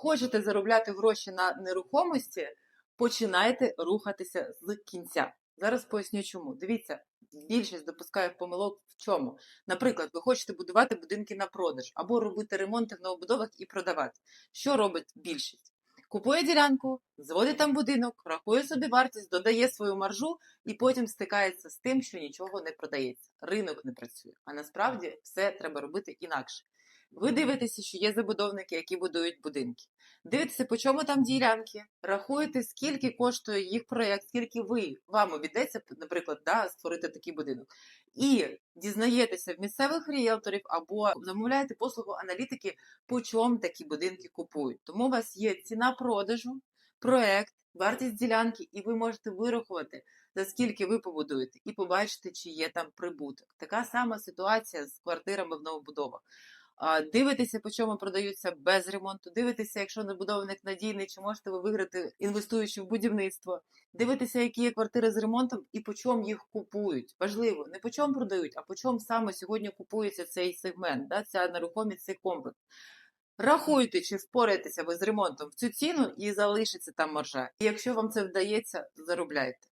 Хочете заробляти гроші на нерухомості, починайте рухатися з кінця. Зараз поясню чому. Дивіться, більшість допускає помилок в чому. Наприклад, ви хочете будувати будинки на продаж або робити ремонти в новобудовах і продавати. Що робить більшість? Купує ділянку, зводить там будинок, рахує собі вартість, додає свою маржу і потім стикається з тим, що нічого не продається. Ринок не працює. А насправді все треба робити інакше. Ви дивитеся, що є забудовники, які будують будинки. Дивитеся, по чому там ділянки, рахуєте, скільки коштує їх проєкт, скільки ви вам обійдеться, наприклад, да, створити такий будинок. І дізнаєтеся в місцевих ріелторів або замовляєте послугу аналітики, по чому такі будинки купують. Тому у вас є ціна продажу, проєкт, вартість ділянки, і ви можете вирахувати, за скільки ви побудуєте, і побачите, чи є там прибуток. Така сама ситуація з квартирами в новобудовах. А, Дивитеся, по чому продаються без ремонту. Дивитеся, якщо забудовник надійний, чи можете ви виграти, інвестуючи в будівництво. Дивитеся, які є квартири з ремонтом і по чому їх купують. Важливо, не по чому продають, а по чому саме сьогодні купується цей сегмент, да, ця нерухомість, цей комплекс. Рахуйте, чи впораєтеся ви з ремонтом в цю ціну і залишиться там маржа. І якщо вам це вдається, заробляйте.